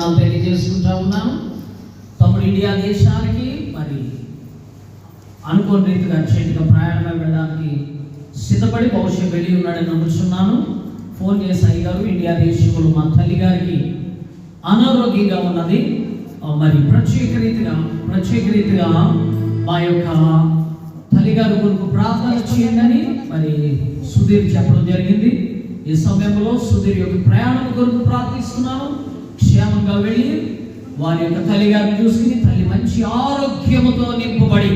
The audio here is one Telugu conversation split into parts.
తెలియజేసుకుంటా ఉన్నాం. తమ్ముడు ఇండియా దేశానికి మరి అనుకోని రీతిగా అర్జెంటుగా ప్రయాణంగా వెళ్ళడానికి సిద్ధపడి బహుశా వెళ్ళి ఉన్నాడని నమ్ముతున్నాను ఫోన్ చేసి అయ్యారు ఇండియా దేశంలో మా తల్లి గారికి అనారోగ్యంగా ఉన్నది. మరి ప్రత్యేక రీతిగా ప్రత్యేక రీతిగా మా యొక్క తల్లిగారి కొరకు ప్రార్థన చేయండి మరి సుధీర్ చెప్పడం జరిగింది. ఈ సమయంలో సుధీర్ యొక్క ప్రయాణం కొరకు ప్రార్థిస్తున్నాను. క్షేమంగా వెళ్ళి వారి యొక్క తల్లిగారిని చూసుకుని తల్లి మంచి ఆరోగ్యముతో నింపబడి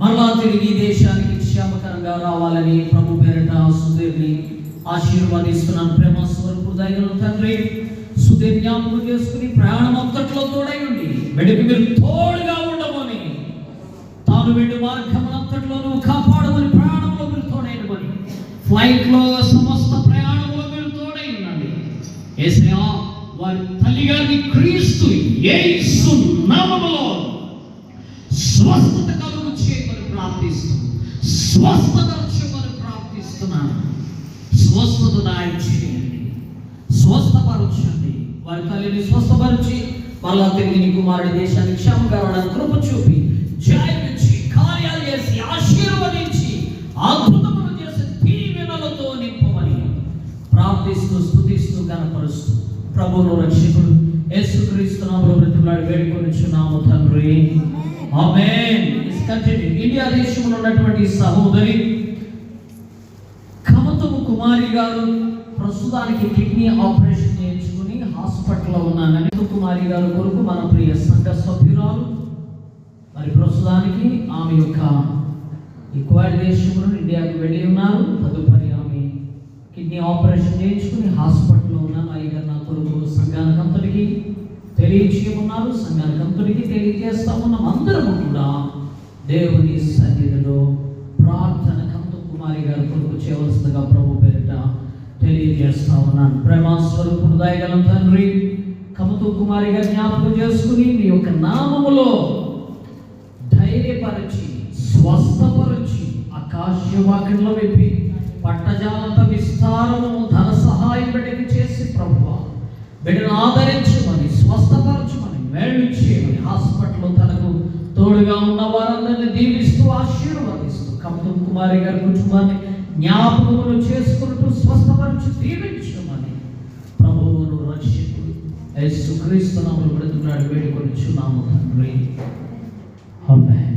మరలా తిరిగి ఈ దేశానికి క్షేమకరంగా రావాలని ప్రభు పేరిట సుధీర్ని ఆశీర్వాదిస్తున్నాను. ప్రేమ స్వరూపు దైవం తండ్రి సుధీర్ జ్ఞాపకం చేసుకుని ప్రయాణం అంతట్లో తోడై ఉండి వెడికి మీరు తోడుగా ఉండమని తాను వెళ్ళి మార్గం అంతట్లో నువ్వు కాపాడమని ప్రయాణంలో మీరు తోడైనమని ఫ్లైట్లో సమస్త ప్రయాణంలో మీరు తోడై ఉండండి. ఏసయా వారి తల్లి గారిని క్రీస్తు యేసు నామములో స్వస్థత కలుగు చేయమని ప్రార్థిస్తూ స్వస్థత వచ్చమని ప్రార్థిస్తున్నాను. స్వస్థత దాయించేయండి స్వస్థపరచండి. వారి తల్లిని స్వస్థపరిచి మళ్ళా తిరిగి కుమారుడి దేశానికి క్షేమంగా కృప చూపి జయించి ప్రభువును రక్షకుడు యేసుక్రీస్తు నామములో బ్రతిమలాడి వేడుకొనిచున్నాము తండ్రి. ఆమేన్. ఇండియా దేశంలో ఉన్నటువంటి సహోదరి కమతము కుమారి గారు ప్రస్తుతానికి కిడ్నీ ఆపరేషన్ చేయించుకుని హాస్పిటల్లో ఉన్నానని కుమారి గారు కొరకు మన ప్రియ సంఘ సభ్యురాలు. మరి ప్రస్తుతానికి ఆమె యొక్క ఈ దేశంలో ఇండియాకు వెళ్ళి ఉన్నారు. తదుపరి ఆమె కిడ్నీ ఆపరేషన్ చేయించుకుని హాస్పిటల్లో ఉన్నాను అయ్యగారు ఉన్నారు. సంఘానికి తెలియజేస్తా ఉన్నాం అందరం కూడా దేవుని సన్నిధిలో ప్రార్థన కంత కుమారి గారి కొరకు చేయవలసిందిగా ప్రభు పేరిట తెలియజేస్తా ఉన్నాను. ప్రేమాస్వరూపుడు దాయగలం తండ్రి కమతు కుమారి గారి జ్ఞాపకం చేసుకుని మీ యొక్క నామములో ధైర్యపరచి స్వస్థపరచి ఆకాశవాక్యంలో విప్పి పట్టజాలంత విస్తారము ధన సహాయం బిడ్డకి చేసి ప్రభు బిడ్డను ఆదరించు. తోడుగా ఉన్న వారందరినీ దీవిస్తూ ఆశీర్వదిస్తూ కమలం కుమారి గారి కుటుంబాన్ని జ్ఞాపకములు చేసుకుంటూ స్వస్థపరచు దీవించమని ప్రభువును రక్షకుడు యేసుక్రీస్తు నామములో బ్రతుకున్నాడు వేడుకొని చున్నాము తండ్రి. ఆమేన్ ఆమేన్.